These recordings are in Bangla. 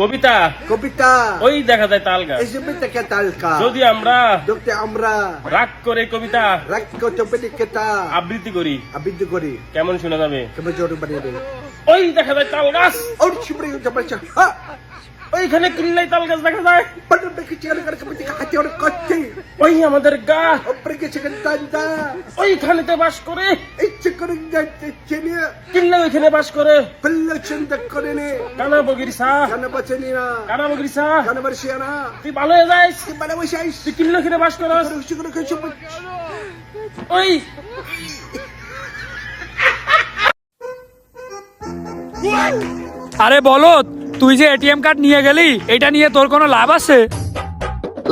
কবিতা? কবিতা। ওই দেখা যায় তাল গাছ। কে তালকা যদি আমরা দেখতে আমরা রাগ করে কবিতা রাক্য কেটা আবৃত্তি করি আবৃত্তি করি। কেমন শোনা যাবে? কেমন জোর বানিয়ে দেবে? ওই দেখা যায় তাল গাছ। যাবে হ্যাঁ ওইখানে কিল্লাই তাল গাছ দেখা যায়। বড় দেখে চেয়ারে করে হাতে ওর করছে ওই আমাদের গা। ওপরে গেছে কান্তা ওইখানেতে বাস করে। ইচ্ছে করে কিল্লাই ওইখানে বাস করে। পেল্লা চিন্তা করে নে। কানা বগির সা। কানে বাঁচে নি না। কানা বগির সা। কানে না। তুই ভালো হয়ে যাইস কি মানে বসে আইস তুই কিল্লা ওখানে বাস করে ওই। আরে বলো তুই যে এটিএম কার্ড নিয়ে গেলি এটা নিয়ে তোর কোনো লাভ আছে?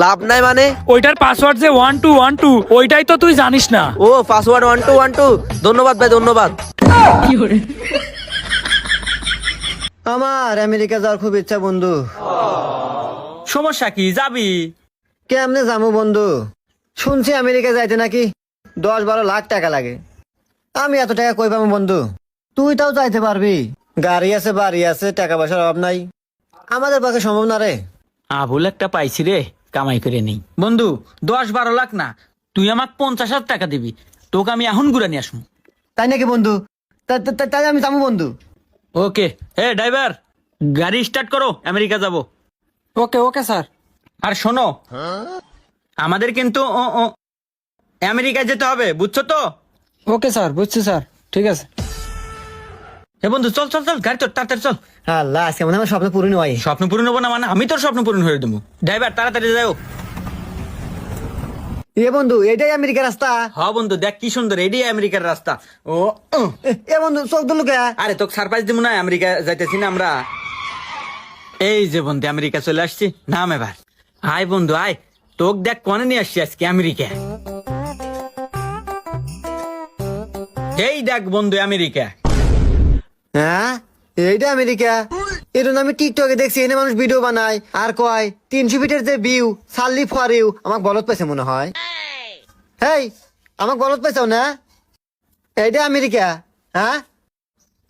লাভ নাই মানে? ওইটার পাসওয়ার্ড যে ওয়ান টু ওয়ান টু ওইটাই তো তুই জানিস না। ও password one two one two ধন্যবাদ ভাই ধন্যবাদ। আমার আমেরিকা যাওয়ার খুব ইচ্ছা বন্ধু। সমস্যা কি? যাবি? কেমনে যাব বন্ধু? শুনছি আমেরিকা যাইতে নাকি দশ বারো লাখ টাকা লাগে। আমি এত টাকা কই পাবো বন্ধু? তুই তাও যাইতে পারবি। গাড়ি আছে বাড়ি আছে টাকা পয়সার অভাব নাই। আমাদের পক্ষে সম্ভব না রে। আবুল একটা পাইছি রে কামাই করে নেই। বন্ধু দশ বারো লাখ না তুই আমাকে পঞ্চাশ হাজার টাকা দিবি তোকে আমি এখন ঘুরে নিয়ে আসব তাই নাকি বন্ধু? তা- তা- তা- তাই আমি যাব বন্ধু। ওকে হে ড্রাইভার গাড়ি স্টার্ট করো আমেরিকা যাব। Okay okay sir. আর শোনো আমাদের কিন্তু ও, ও, আমেরিকায় যেতে হবে বুঝছ তো? ওকে স্যার বুঝছি স্যার ঠিক আছে। হে বন্ধু চল চল চল গাড়ি চল তাড়াতাড়ি চল। আল্লাহ আজকে মনে আমার স্বপ্ন পূরণ হয়। স্বপ্ন পূরণ হব না মানে আমি তোর স্বপ্ন পূরণ হয়ে দেবো। ড্রাইভার তাড়াতাড়ি যাও। এ বন্ধু এটাই আমেরিকা রাস্তা। হ বন্ধু দেখ কি সুন্দর এডি আমেরিকার রাস্তা। ও এ, বন্ধু চোখ দিল আরে তোকে সারপ্রাইজ দিব না আমেরিকা যাইতেছি না আমরা। এই যে বন্ধু আমেরিকা চলে আসছি। নাম এবার। আয় বন্ধু আয়। তোকে দেখ কনে নিয়ে আসছি আজকে আমেরিকা। এই দেখ বন্ধু আমেরিকা। হ্যাঁ? এইটা আমেরিকা? এটা আমি টিকটকে দেখছি এনে মানুষ ভিডিও বানায় আর কয় তিনশো ফিটের যে ভিউ সাল্লি ফর ইউ আমাকে বলত পাইছে মনে হয়। হেই আমাকে বলত পাইছো না? এইটা আমেরিকা হ্যাঁ?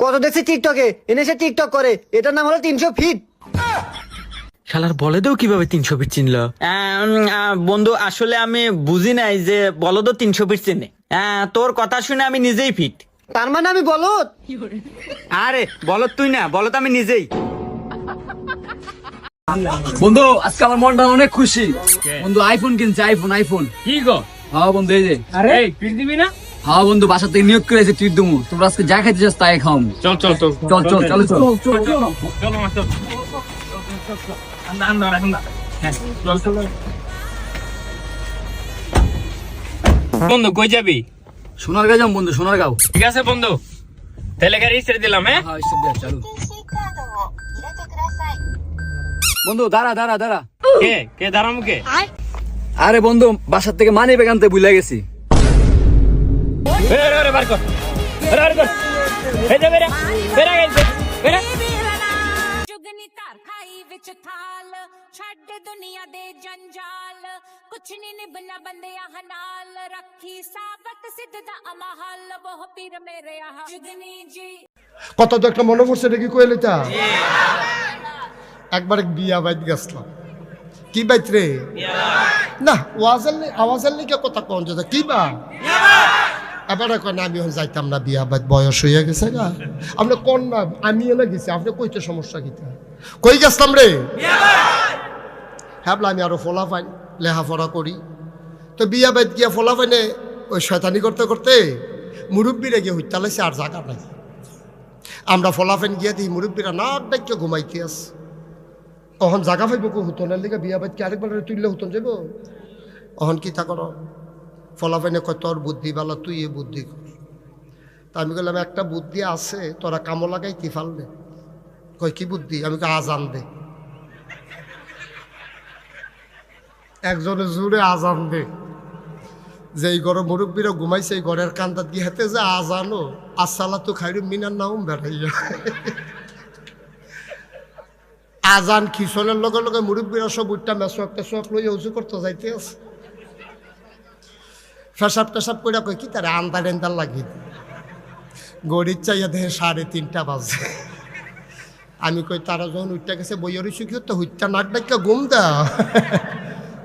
কত দেখছি টিকটকে? এনে সে টিকটক করে এটার নাম হলো তিনশো ফিট শালার বলে দেও কীভাবে তিনশো ফিট চিনলো? বন্ধু আসলে আমি বুঝি নাই যে বলো তো তিনশো ফিট চিনে। আহ, তোর কথা শুনে আমি নিজেই ফিট তার মানে আমি বলত আরে বলত তুই না বলত আমি নিজেই। বন্ধু আজকে আমার মনটা অনেক খুশি। বন্ধু আইফোন কিনছে আইফোন আইফোন কি গো? হ্যাঁ বন্ধু এই যে। আরে ফির দিবি না? হ্যাঁ বন্ধু বাসা থেকে নিয়োগ করেছে ট্রিট দেবো। তোমরা আজকে যা খাইতে চাস তাই খাও। চল চল চল। চল চল চলো চল। চল চল হ্যাঁ চল চল। বন্ধু কই যাবি? সোনার গাঁ যাম বন্ধু সোনার গাঁও ঠিক আছে বন্ধু তাহলে গাড়ি ছেড়ে দিলাম হ্যাঁ হ্যাঁ এসব দেখ, চালু বন্ধু দাঁড়া দাঁড়া দাঁড়া কে কে দাঁড়ামু কে আরে বন্ধু বাসার থেকে মানি ব্যাগ আনতে ভুলে গেছি আরে আরে বার কর আরে আরে কর এই যে বেরা বেরা গেছে বেরা ਜੁਗਨੀ ਧਰ ਖਾਈ ਵਿੱਚ ਥਾਲ ਛੱਡ ਦੁਨੀਆ ਦੇ ਜੰਜਾਲ ਕੁਛ ਨਹੀਂ ਨਿਭਣਾ ਬੰਦਿਆਂ ਨਾਲ ਰੱਖੀ ਸਾਬਤ ਸਿੱਧ ਦਾ ਅਮਹਲ ਬਹੁ ਪੀਰ ਮੇਰੇ ਆਹ ਜੁਗਨੀ ਜੀ কত তো একটা মনে পড়ছে নাকি কইলে তা একবার বিয়া বাইত গেছিলাম কি বাইত রে না ওয়াজের নি আওয়াজের নিকে কথা কন যে কি বা এবার কয় না আমি এখন যাইতাম না বিয়া বাইত বয়স হইয়া গেছে গা আপনি কোন না আমি এনে গেছি আপনি কইতে সমস্যা কিতা কই গেছিলাম রে হ্যাঁ আমি আরও ফলা পাই লেখাপড়া করি তো বিয়া বাইত গিয়া ফলা পাইনে ওই শয়তানি করতে করতে মুরব্বীরে গিয়ে হইতালাইছে আর জাগা নাই। আমরা ফলাফেন গিয়া দিই মুরব্বীরা নাক ডাক্কে ঘুমাইতে আস অহন জাগা পাইব কো হুতনের লিগে বিয়া বাইত কি আরেকবার তুললে হুতন যাব। অহন কি তা কর ফলাফেনে কয় তোর বুদ্ধি বালা তুই এ বুদ্ধি কর তা আমি বললাম একটা বুদ্ধি আছে, তোরা কামো লাগাই কি ফালবে কয়, কি বুদ্ধি? আমি আজান দে। একজনে জোরে আজান দে। যে এই ঘরে মুরব্বীরা ঘুমাইছে, এই ঘরের কান্দাত গিয়ে হাতে যে আজানো আসসালা তো খাইরু মিনার নাম বেড়াইয়া। আজান খিসনের লগে লগে মুরব্বীরা সব উঠটা মেসোয়াক টেসোয়াক লইয়া উঁচু করতে যাইতে আছে। ফেসাব টেসাব করে কই কি তার আন্দার এন্দার লাগি গড়ির চাইয়া দেখে সাড়ে তিনটা বাজে। আমি কই, তারা যখন উঠতে গেছে বইয়েরই শিখি তো হুইটটা নাক ডাক্কা ঘুম দাও।